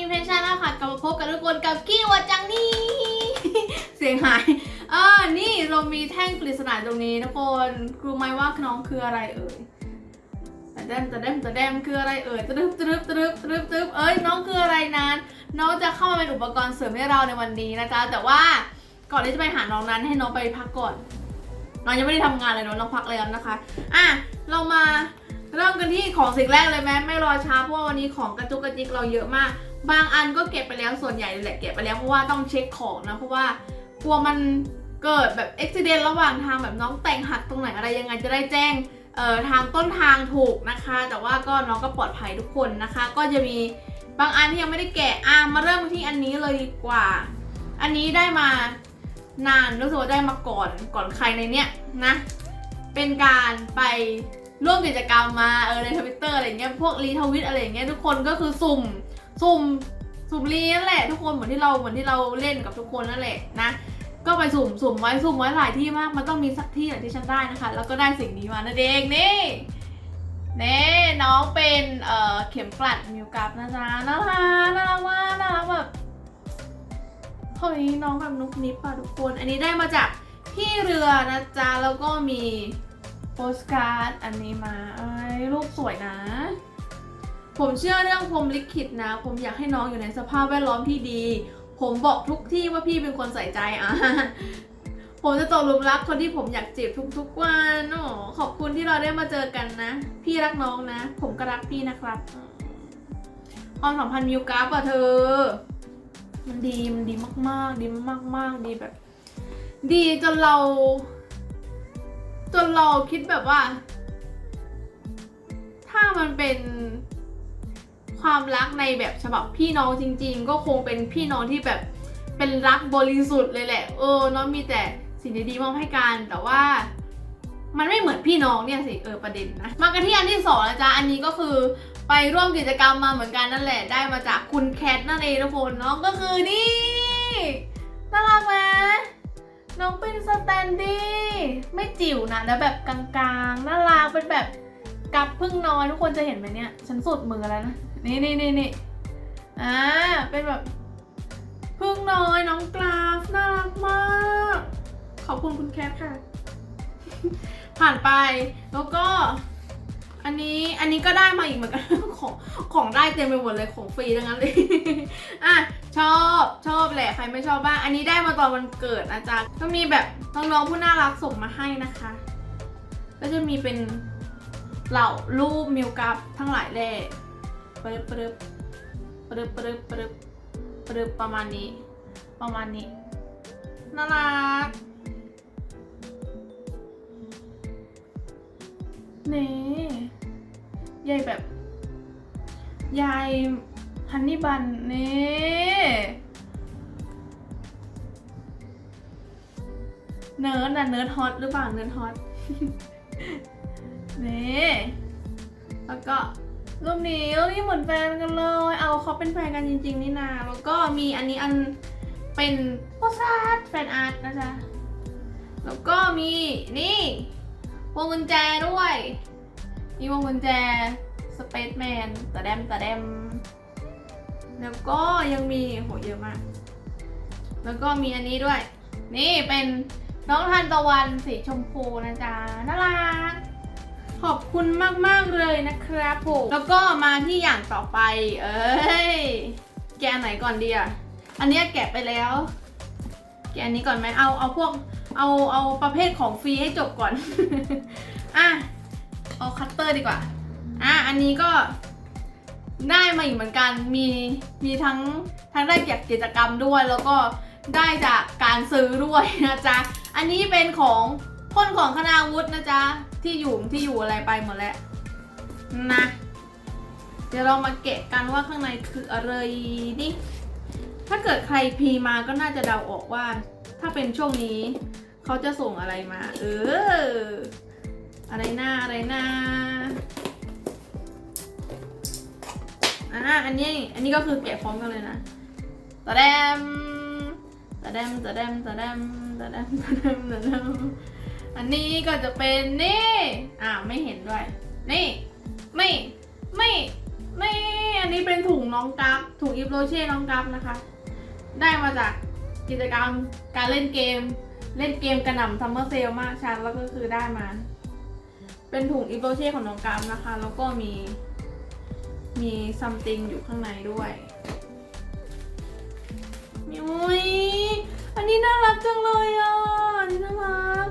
อินเพนชันแล้วค่ะกลับมาพบกับทุกคนกับกี้วจังนี่ เสียงหายเอ่านี่เรามีแท่งปริศนาตรงนี้ทุกคนรู้ไหมว่าน้องคืออะไรเอ่ยแต่แดมแต่แดมแต่แดมคืออะไรเอ่ยตรึบตรึบตรึบตรึบตรึบเอ้ยน้องคืออะไรนั้น น้องจะเข้ามาเป็นอุปกรณ์เสริมให้เราในวันนี้นะจ๊ะแต่ว่าก่อนที่จะไปหาน้องนั้นให้น้องไปพักก่อนน้องยังไม่ได้ทำงานเลยน้องน้องพักแล้วนะคะ อะเรามา เริ่มกันที่ของสิ่งแรกเลยไหมไม่รอช้าเพราะว่าวันนี้ของกระจุกกระจิกเราเยอะมาก บางอันก็เก็บไปแล้วส่วนใหญ่แหละเก็บไปแล้วเพราะว่าต้องเช็คของนะเพราะว่ากลัวมันเกิดแบบอุบิเหตุระหว่างทางแบบน้องแต่งหักตรงไหนอะไรยังไงจะได้แจ้งเอ่อทางต้นทางถูกนะคะ แต่ว่าก็น้องก็ปลอดภัยทุกคนนะคะ ก็จะมีบางอันที่ยังไม่ได้แกะอะมาเริ่มที่อันนี้เลยดีกว่า อันนี้ได้มานานรู้สึกว่าได้มาก่อนก่อนใครในเนี้ยนะ เป็นการไป ร่วมกิจกรรมมาเออในทวิตเตอร์อะไรเงี้ยพวกรีทวิตอะไรเงี้ยทุกคนก็คือสุ่มสุ่มสุ่มรีนั่นแหละทุกคนเหมือนที่เราเหมือนที่เราเล่นกับทุกคนนั่นแหละนะ ก็ไปสุ่มสุ่มไว้สุ่มไว้หลายที่มากมันต้องมีสักที่แหละที่ฉันได้นะคะ แล้วก็ได้สิ่งนี้มานั่นเองนี่นี่น้องเป็นเอ่อเข็มกลัดมิวกับนะจ๊ะน่ารักน่ารักมากน่ารักแบบเฮ้ยน้องแบบนุกนิบอะทุกคน อันนี้ได้มาจากที่เรือนะจ๊ะแล้วก็มี สการ์ดอันนี้มาเอ้ยรูปสวยนะ ผมเชื่อเรื่องพรมลิขิตนะ ผมอยากให้น้องอยู่ในสภาพแวดล้อมที่ดี ผมบอกทุกที่ว่าพี่เป็นคนใส่ใจอะผมจะตกหลุมรักคนที่ผมอยากจีบทุกๆวันโอ้ขอบคุณที่เราได้มาเจอกันนะ พี่รักน้องนะ ผมก็รักพี่นะครับความสัมพันธ์มิวกราฟอะเธอ มันดี มันดีมากๆ ดีมากๆ ดีแบบ ดีจนเรา จนเราคิดแบบว่า ถ้ามันเป็นความรักในแบบฉบับพี่น้องจริง ๆ ก็คงเป็นพี่น้องที่แบบเป็นรักบริสุทธิ์เลยแหละ เออน้องมีแต่สิ่งดีๆมอบให้กันแต่ว่ามันไม่เหมือนพี่น้องเนี่ยสิเออประเด็นนะมากันที่อันที่สองนะจ๊ะอันนี้ก็คือไปร่วมกิจกรรมมาเหมือนกันนั่นแหละได้มาจากคุณแคทนั่นเองทุกคนน้องก็คือนี่น่ารักไหม น้องเป็นสแตนดี้ไม่จิ๋วนะแล้วแบบกลางๆน่ารักเป็นแบบกับพึ่งนอยทุกคนจะเห็นไหมเนี่ยฉันสุดมือแล้วนะนี่นี่นี่นี่อ่าเป็นแบบพึ่งน้อยน้องกราฟน่ารักมาก ขอบคุณคุณแคทค่ะ ผ่านไปแล้วก็ อันนี้อันนี้ก็ได้มาอีกเหมือนกัน ของของได้เต็มไปหมดเลยของฟรีทั้งนั้นเลย อะชอบชอบแหละใครไม่ชอบบ้าง อันนี้ได้มาตอนวันเกิดนะจ๊ะก็มีแบบน้องๆผู้น่ารักส่งมาให้นะคะ ก็จะมีเป็นเหล่ารูปมิวกับทั้งหลายแหล่ปรึบปรึบปรึบปรึบปรึบปรึบประมาณนี้ ประมาณนี้น่ารัก นี่ยายแบบยายฮันนี่บันเน่เนิร์ดอะเนิร์ดฮอตหรือเปล่าเนิร์ดฮอตนี่แล้วก็รูปนี้รูปนี้เหมือนแฟนกันเลย เอาเขาเป็นแฟนกันจริง ๆ นี่นา แล้วก็มีอันนี้อันเป็นโพสอาร์ตแฟนอาร์ตนะจ๊ะ แล้วก็มีนี่ วงกุญแจด้วย มีพวงกุญแจสเปซแมนตะแดมตะแดม แล้วก็ยังมีโหเยอะมาก แล้วก็มีอันนี้ด้วย นี่เป็นน้องทันตะวันสีชมพูนะจ๊ะน่ารักขอบคุณมาก ๆ เลยนะครับผมแล้วก็มาที่อย่างต่อไป เอ้ย แกะไหนก่อนดีอะ อันนี้แกะไปแล้ว แกะอันนี้ก่อนไหมเอาเอาพวก เอาเอาประเภทของฟรีให้จบก่อน อะ เอาคัตเตอร์ดีกว่า อะ อันนี้ก็ได้มาอีกเหมือนกัน มีมีทั้งทั้งได้จากกิจกรรมด้วย แล้วก็ได้จากการซื้อด้วยนะจ๊ะ อันนี้เป็นของคนของคณาวุฒินะจ๊ะ ที่อยู่ที่อยู่อะไรไปหมดแล้วนะ เดี๋ยวเรามาเกะกันว่าข้างในคืออะไรดิถ้าเกิดใครพีมาก็น่าจะเดาออกว่า ถ้าเป็นช่วงนี้เขาจะส่งอะไรมา เออ อะไรหน้าอะไรหน้าอ่าอันนี้ อันนี้ก็คือแกะพร้อมกันเลยนะตะแดมตะแดมตะแดมตะแดมตะแดมตะแดมตะแดมอันนี้ก็จะเป็นนี่อ่าไม่เห็นด้วย นี่ ไม่ ไม่ ไม่ อันนี้เป็นถุงน้องกัฟถุงอิฟโรเช่น้องกัฟนะคะ ได้มาจาก กิจกรรมการเล่นเกม เล่นเกมกระหน่ำซัมเมอร์เซลมากชันแล้วก็คือได้มา เป็นถุงอิฟโรเช่ของน้องกัฟนะคะ แล้วก็มี มีซัมติงอยู่ข้างในด้วยมีอุ้ยอันนี้น่ารักจังเลยอะอันนี้น่ารัก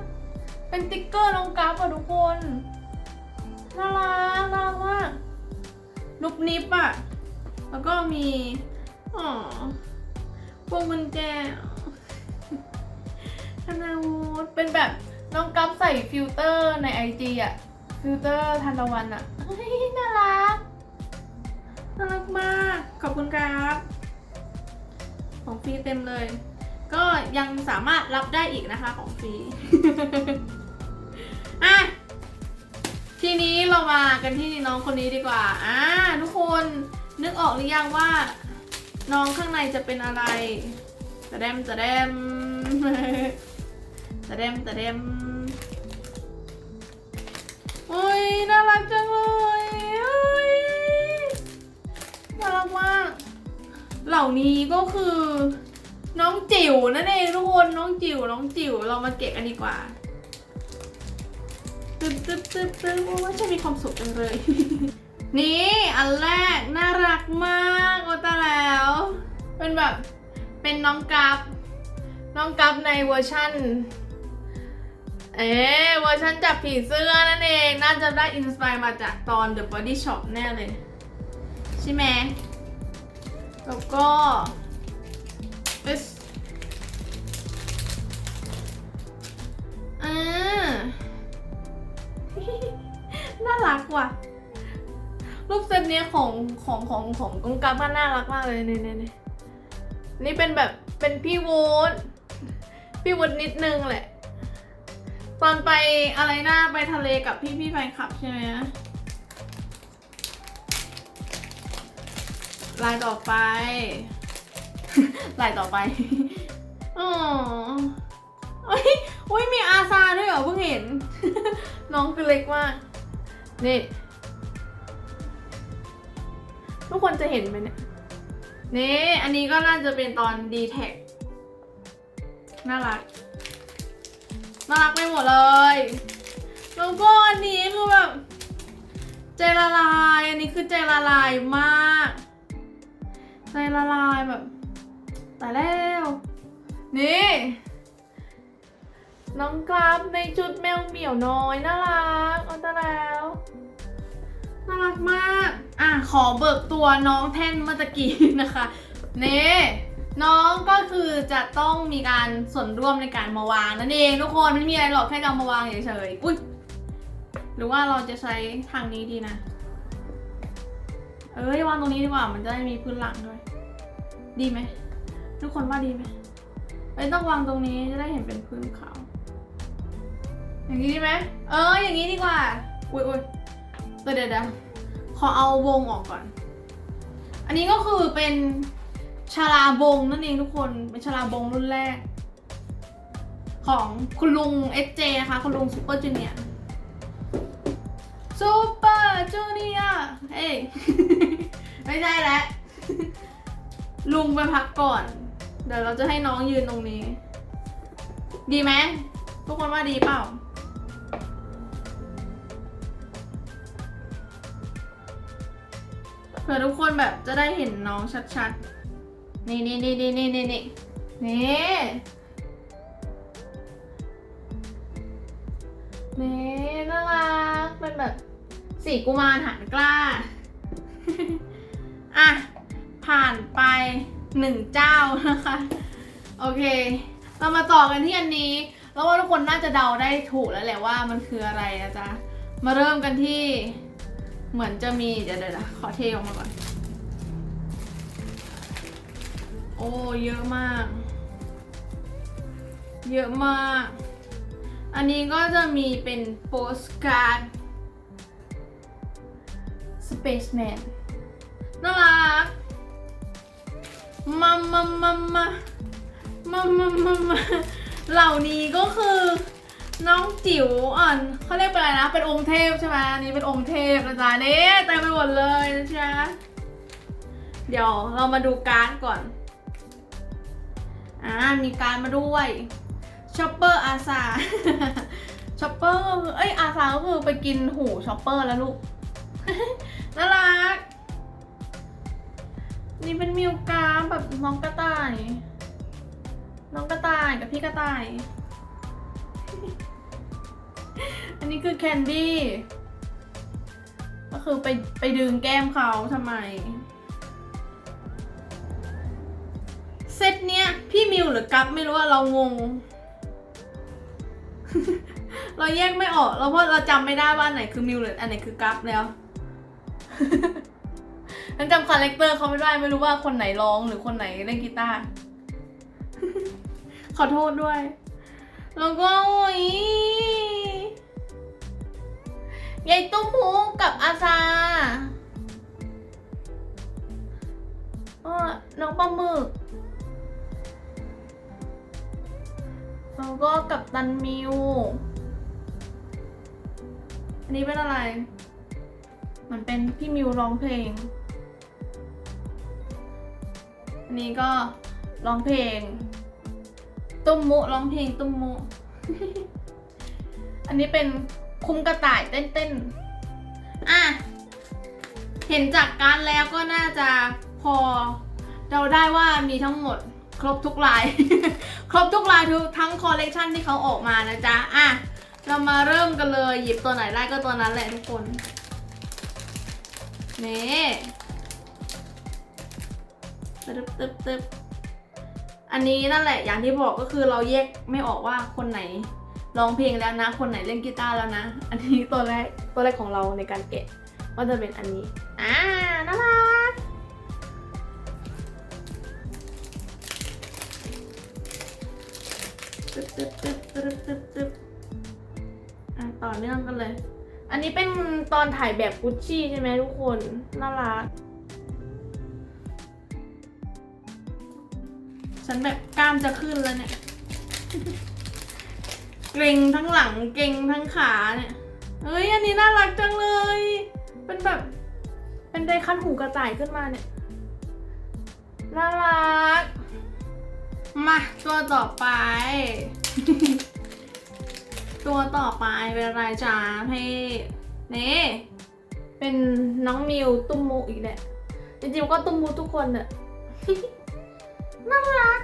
เป็นติ๊กเกอร์น้องกัฟอะทุกคน น่ารักน่ารักมากนุบนิบอะแล้วก็มี อ๋อ พวงกุญแจธนาวุธเป็นแบบน้องกัฟใส่ฟิลเตอร์ในไอจีอะฟิลเตอร์ทันวันอะเฮ้ยน่ารัก น่ารักมาก ขอบคุณครับ ของฟรีเต็มเลย ก็ยังสามารถรับได้อีกนะคะของฟรีอะทีนี้เรามากันที่น้องคนนี้ดีกว่า อ่า ทุกคนนึกออกหรือยังว่า น้องข้างในจะเป็นอะไรตะเดมตะเดมตะเดมตะเดมโอ้ยน่ารักจังเลยเอ้ยน่ารักมาก เหล่านี้ก็คือ น้องจิ๋วนั่นเองทุกคนน้องจิ๋วน้องจิ๋วเรามาเก็บกันดีกว่าตึ๊บตึ๊บตึ๊บตึ๊บโอ้ยฉันมีความสุขจังเลย นี่อันแรกน่ารักมากโอตาแล้ว เป็นแบบเป็นน้องกัฟน้องกัฟในเวอร์ชั่น เอ๊ะเวอร์ชันจับผีเสื้อนั่นเอง น่าจะได้อินสปายมาจากตอน The Body Shop แน่เลย ใช่ไหมแล้วก็เอสอ่าน่ารักว่ะ รูปเซตเนี้ยของของของของกงกัมมันน่ารักมากเลยเนี่ยเนี่ยเนี่นี่เป็นแบบเป็นพี่วูดพี่วูดนิดนึงแหละ ตอนไปอะไรนะไปทะเลกับพี่พี่แฟนคลับใช่ไหมลายต่อไป ลายต่อไปอ๋อโอ้ยมีอาซาด้วยเหรอเพิ่งเห็น น้องคือเล็กมาก นี่ ทุกคนจะเห็นไหมเนี่ยนี่อันนี้ก็น่าจะเป็นตอน d t แทน่ารัก น่ารักไปหมดเลยแล้วก็อันนี้คือแบบใจละลาย อันนี้คือใจละลายมาก ใจละลายแบบตายแล้ว นี่น้องกราฟในชุดแมวเหมียวน้อยน่ารักเอาแต่แล้ว น่ารักมาก อะขอเบิกตัวน้องแท่นเมื่อตะกี้นะคะเน่น้องก็คือจะต้องมีการส่วนร่วมในการมาวางนั่นเองทุกคนไม่มีอะไรหรอกแค่การมาวางเฉยๆอุ้ยหรือว่าเราจะใช้ทางนี้ดีนะ เอ้ยวางตรงนี้ดีกว่ามันจะได้มีพื้นหลังด้วย ดีไหมทุกคนว่าดีไหมเอ้ยต้องวางตรงนี้จะได้เห็นเป็นพื้นขาวอย่างนี้ดีไหมเอออย่างนี้ดีกว่าอุ้ยอุ้ย เดี๋ยวเดี๋ยวขอเอาวงออกก่อน อันนี้ก็คือเป็นชาลาบงนั่นเองทุกคน เป็นชาลาบงรุ่นแรก ของคุณลุงเอเจนะคะ คุณลุงซูเปอร์จูเนียร์ซูเปอร์จูเนียร์เอ้ย ไม่ใช่แล้วลุงไปพักก่อน เดี๋ยวเราจะให้น้องยืนตรงนี้ ดีไหมทุกคนว่าดีเปล่า ผื่อทุกคนแบบจะได้เห็นน้องชัดๆ นี่นี่นี่นี่นี่นี่นี่นี่นี่น่ารักเป็นแบบสีกุมารหันกล้า อะ ผ่านไปหนึ่งเจ้านะคะ โอเค เรามาต่อกันที่อันนี้ แล้วว่าทุกคนน่าจะเดาได้ถูกแล้วแหละว่ามันคืออะไรนะจ๊ะ มาเริ่มกันที่ เหมือนจะมีเดี๋ยวเดี๋ยวนะขอเทออกมาก่อน โอ้เยอะมาก เยอะมาก อันนี้ก็จะมีเป็นโปสการ์ดสเปซแมนน่ารักมามามามามามามาเหล่านี้ก็คือ น้องจิ๋วอ่อนเขาเรียกเป็นอะไรนะ เป็นองค์เทพใช่ไหมอันนี้เป็นองค์เทพนะจ๊ะนี่เต็มไปหมดเลยนะจ๊ะเดี๋ยวเรามาดูการ์ดก่อน อ่า มีการ์ดมาด้วยช็อปเปอร์อาซาช็อปเปอร์เอ้ยอาซาก็คือไปกินหูช็อปเปอร์แล้วลูก น่ารัก นี่เป็นมิวการาฟแบบน้องกระต่าย น้องกระต่ายกับพี่กระต่าย อันนี้คือแคนดี้ ก็คือไปไปดึงแก้มเขาทำไม เซตเนี้ย พี่มิวหรือกัฟไม่รู้ว่าเรางง เราแยกไม่ออกเราเพราะเราจำไม่ได้ว่าอันไหนคือมิวหรืออันไหนคือกัฟแล้วฉันจำคาแรคเตอร์เขาไม่ได้ไม่รู้ว่าคนไหนร้องหรือคนไหนเล่นกีตาร์ ขอโทษด้วย แล้วก็อ้ ยายตุ้มหูกับอาซาอ้อน้องปลาหมึกแล้วก็กับตันมิว อันนี้เป็นอะไร มันเป็นพี่มิวร้องเพลง อันนี้ก็ร้องเพลง ตุ้มมุร้องเพลงตุ้มมุ อันนี้เป็น คุ้มกระต่ายเต้นๆ อะ เห็นจากการแล้วก็น่าจะพอเราได้ว่ามีทั้งหมดครบทุกลาย ครบทุกลายทุกทั้งคอลเลกชันที่เขาออกมานะจ๊ะ อะ เรามาเริ่มกันเลย หยิบตัวไหนได้ก็ตัวนั้นแหละทุกคน นี่ตึ๊บตึ๊บตึ๊บอันนี้นั่นแหละอย่างที่บอกก็คือเราแยกไม่ออกว่าคนไหน ร้องเพลงแล้วนะ คนไหนเล่นกีตาร์แล้วนะ อันนี้ตัวแรกตัวแรกของเราในการเกะว่าจะเป็นอันนี้ อ่า น่ารัก ตึ๊บตึ๊บตึ๊บตึ๊บตึ๊บตึ๊บอะต่อเนื่องกันเลย อันนี้เป็นตอนถ่ายแบบกุชชี่ใช่ไหมทุกคน น่ารัก ฉันแบบกล้ามจะขึ้นแล้วเนี่ย เกรงทั้งหลังเกรงทั้งขาเนี่ยเฮ้ยอันนี้น่ารักจังเลย เป็นแบบ เป็นไดคันหูกระต่ายขึ้นมาเนี่ยน่ารัก มาตัวต่อไป ตัวต่อไปเป็นอะไรจ้าพี่นี่เป็นน้องมิวตุ้มมูอีกแหละจริงๆก็ตุ้มมูทุกคนเน่ะน่ารัก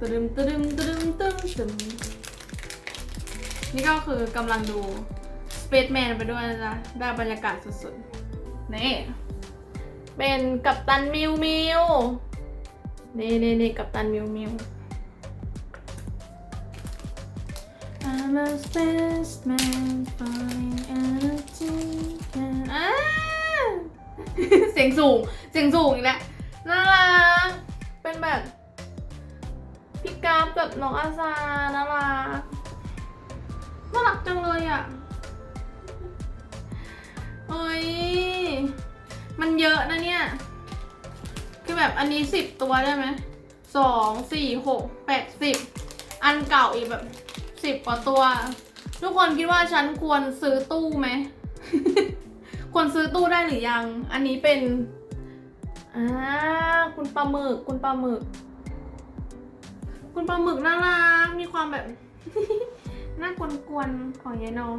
ตึมตึมตึมตึมตึมนี่ก็คือกำลังดู Space Man ไปด้วยนะจ๊ะได้บรรยากาศสุดๆ นี่ เป็นกัปตันมิวมิวนี่นี่นี่กับตันมิวมิว I'm a spaceman flying at a ticket อ่าเสียงสูง เสียงสูงอีกแล้วน่ารักเป็นแบบ พี่กราฟกับน้องอาซาน่ารักน่ารักจังเลยอะเฮ้ย มันเยอะนะเนี่ย คือแบบอันนี้สิบตัวได้ไหมสองสี่หกแปดสิบอันเก่าอีกแบบสิบกว่าตัว ทุกคนคิดว่าฉันควรซื้อตู้ไหม ควรซื้อตู้ได้หรือยัง อันนี้เป็นอ่าคุณปลาหมึกคุณปลาหมึก คุณปลาหมึกน่ารัก มีความแบบ น่ากวนๆของยายน้อง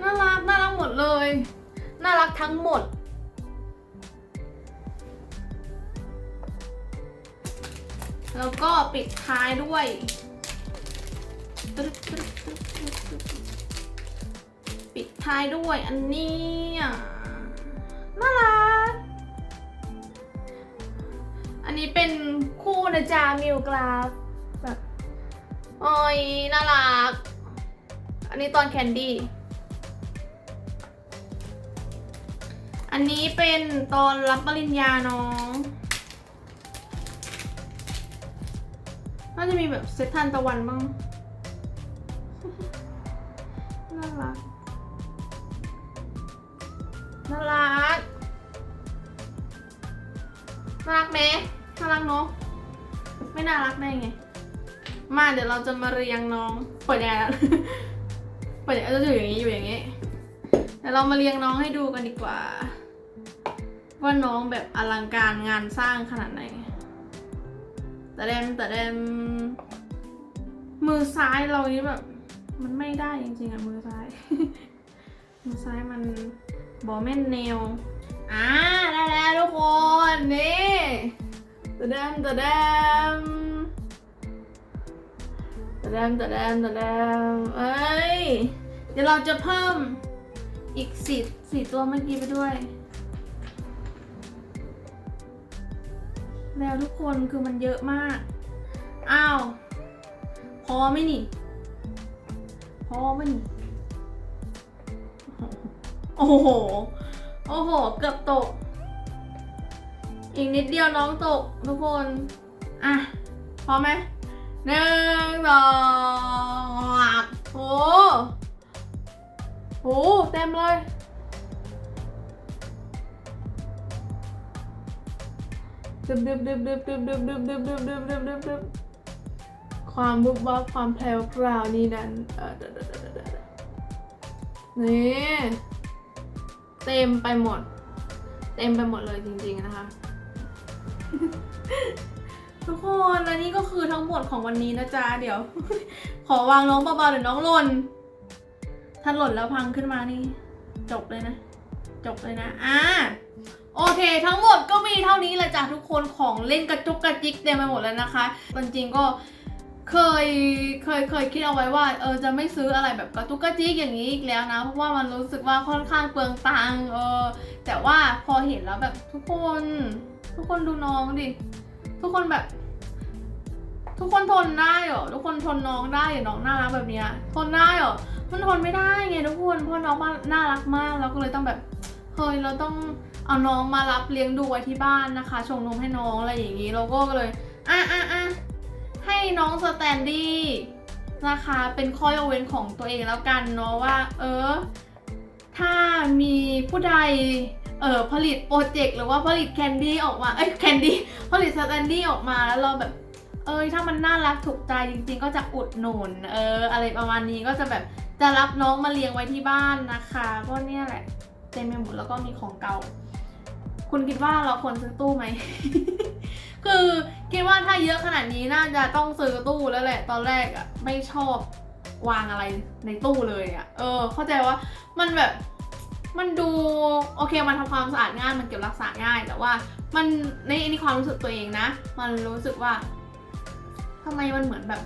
น่ารัก น่ารักหมดเลย น่ารักทั้งหมด แล้วก็ปิดท้ายด้วย ปิดท้ายด้วยอันนี้น่ารัก อันนี้เป็นคู่นะจ๊ะมิวกลาฟแบบโอ้ยน่ารัก อันนี้ตอนแคนดี้ อันนี้เป็นตอนรับปริญญาน้องน่าจะมีแบบเซตทันตะวันบ้าง น่ารัก น่ารัก น่ารักไหมน่ารักเนาะ ไม่น่ารักได้ไง มาเดี๋ยวเราจะมาเรียงน้องเปิดยังไงล่ะเปิดยังไงจะอยู่อย่างนี้อยู่อย่างนี้เดี๋ยวเรามาเรียงน้องให้ดูกันดีกว่า ว่าน้องแบบอลังการงานสร้างขนาดไหนแต่เดมแต่เดมมือซ้ายเรานี่แบบ มันไม่ได้จริงๆอะมือซ้าย มือซ้ายมันบอแม่นแนว อ่าได้แล้วทุกคน นี่ตะเดมตะเดมตะเดมตะเดมตะเดมเอ้ย เดี๋ยวเราจะเพิ่มอีกสี่สี่ตัวเมื่อกี้ไปด้วย แล้วทุกคนคือมันเยอะมาก อ้าว พอไหมนี่ พอไหมนี่โอ้โห โอ้โห เกือบตก อีกนิดเดียวน้องตกทุกคน อะพร้อมไหมหนึ่งสองโอ้โหเต็มเลย ดึบดึบดึบดึบดึบดึบดึบดึบดึบดึบดึบดึบดึบ ความบุบบับความแพรวพราวนี่นั่นเนี่เต็มไปหมด เต็มไปหมดเลยจริงๆนะคะ ทุกคนและนี่ก็คือทั้งหมดของวันนี้นะจ๊ะเดี๋ยว ขอวางน้องเบาๆเดี๋ยวน้องหล่นถ้าหล่นแล้วพังขึ้นมานี่ จบเลยนะ จบเลยนะอ่าโอเค ทั้งหมดก็มีเท่านี้แหละจ้ะทุกคนของเล่นกระจุกกระจิกเต็มไปหมดแล้วนะคะจริงๆก็ เคยเคยเคยคิดเอาไว้ว่าเออจะไม่ซื้ออะไรแบบกระจุกกระจิกอย่างนี้อีกแล้วนะ เพราะว่ามันรู้สึกว่าค่อนข้างเปลืองตังค์เออ แต่ว่าพอเห็นแล้วแบบทุกคน ทุกคนดูน้องดิ ทุกคนแบบ ทุกคนทนได้เหรอทุกคนทนน้องได้เหรอน้องน่ารักแบบเนี้ยทนได้เหรอมันทนไม่ได้ไงทุกคนเพราะน้องมันน่ารักมากเราก็เลยต้องแบบเฮ้ยเราต้องเอาน้องมารับเลี้ยงดูไว้ที่บ้านนะคะ ชงนมให้น้องอะไรอย่างนี้เราก็เลยอะอะอะ ให้น้องสแตนดี้นะคะเป็นข้อยกเว้นของตัวเองแล้วกันเนาะว่า เออ ถ้ามีผู้ใดเออผลิตโปรเจกต์หรือว่าผลิตแคนดี้ออกมา เอ้ยแคนดี้ผลิตสแตนดี้ออกมาแล้วเราแบบ เอยถ้ามันน่ารักถูกใจจริงๆ ก็จะอุดหนุนเออ อะไรประมาณนี้ก็จะแบบจะรับน้องมาเลี้ยงไว้ที่บ้านนะคะเพราะเนี่ยแหละเต็มไปหมดแล้วก็มีของเก่า คุณคิดว่าเราควรซื้อตู้ไหม คือคิดว่าถ้าเยอะขนาดนี้น่าจะต้องซื้อตู้แล้วแหละ ตอนแรกอะไม่ชอบวางอะไรในตู้เลยอะเออ เข้าใจว่ามันแบบมันดูโอเคมันทำความสะอาดง่ายมันเก็บรักษาง่าย แต่ว่ามันในในความรู้สึกตัวเองนะ มันรู้สึกว่าทำไมมันเหมือนแบบ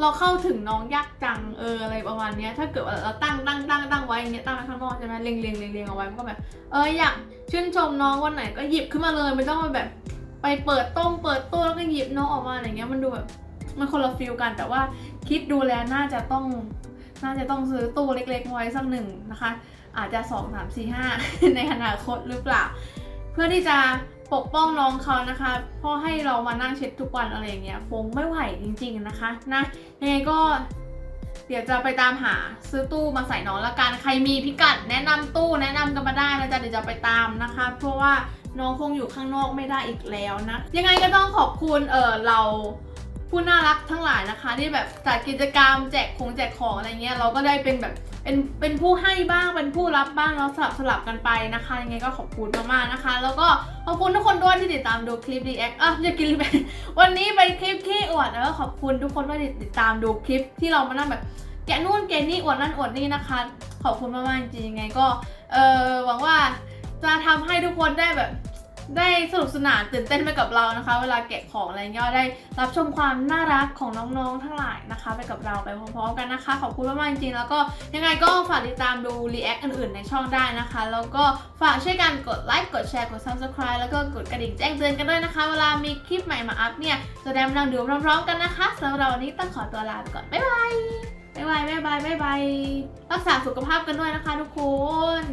เราเข้าถึงน้องยากจังเอออะไรประมาณนี้ถ้าเกิดว่าเราตั้งตั้งตั้งตั้งไว้อย่างเงี้ยตั้งไว้ข้างนอกใช่ไหมเรียงเรียงเรียงเรียงเอาไว้มันก็แบบ เอออยากชื่นชมน้องวันไหนก็หยิบขึ้นมาเลยไม่ต้องมาแบบ ไปเปิดต้มเปิดตู้แล้วก็หยิบน้องออกมาอะไรเงี้ยมันดูแบบมันคนละฟิลกัน แต่ว่าคิดดูแลน่าจะต้องน่าจะต้องซื้อตู้เล็ก ๆ ไว้สักหนึ่งนะคะ อาจจะสองสามสี่ห้าในอนาคตหรือเปล่า เพื่อที่จะปกป้องน้องเขานะคะเพราะให้เรามานั่งเช็ดทุกวันอะไรอย่างเงี้ยคงไม่ไหวจริง ๆนะคะนะยังไงก็เดี๋ยวจะไปตามหาซื้อตู้มาใส่น้องละกัน ใครมีพิกัด แนะนำตู้แนะนำกันมาได้นะจ๊ะเดี๋ยวจะไปตามนะคะ เพราะว่าน้องคงอยู่ข้างนอกไม่ได้อีกแล้วนะ ยังไงก็ต้องขอบคุณเออเราผู้น่ารักทั้งหลายนะคะ ที่แบบจัดกิจกรรมแจกของแจกของอะไรเงี้ยเราก็ได้เป็นแบบเป็นเป็นผู้ให้บ้างเป็นผู้รับบ้างเราสลับสลับกันไปนะคะ ยังไงก็ขอบคุณมากๆนะคะ แล้วก็ขอบคุณทุกคนด้วยที่ติดตามดูคลิปรีแอคอะจะกินไปวันนี้เป็นคลิปขี้อวดแล้วก็ขอบคุณทุกคนที่ติดตามดูคลิปที่เรามานั่งแบบแกะนู่นแกะนี่อวดนั่นอวดนี่นะคะ ขอบคุณมากๆจริงๆยังไงก็เออหวังว่า จะทำให้ทุกคนได้แบบได้สนุกสนานตื่นเต้นไปกับเรานะคะ เวลาแกะของอะไรเงี้ยได้รับชมความน่ารักของน้องๆทั้งหลายนะคะ ไปกับเราไปพร้อมๆกันนะคะ ขอบคุณมากๆจริงๆแล้วก็ยังไงก็ฝากติดตามดูรีแอคอื่นๆ ในช่องได้นะคะ แล้วก็ฝากช่วยกันกดไลค์กดแชร์กด subscribe แล้วก็กดกระดิ่งแจ้งเตือนกันด้วยนะคะ เวลามีคลิปใหม่มาอัพเนี่ยจะได้มานั่งดูพร้อมๆกันนะคะสำหรับวันนี้ต้องขอตัวลาไปก่อนบ๊ายบายบ๊ายบายบ๊ายบายบ๊ายบายรักษาสุขภาพกันด้วยนะคะ ทุกคน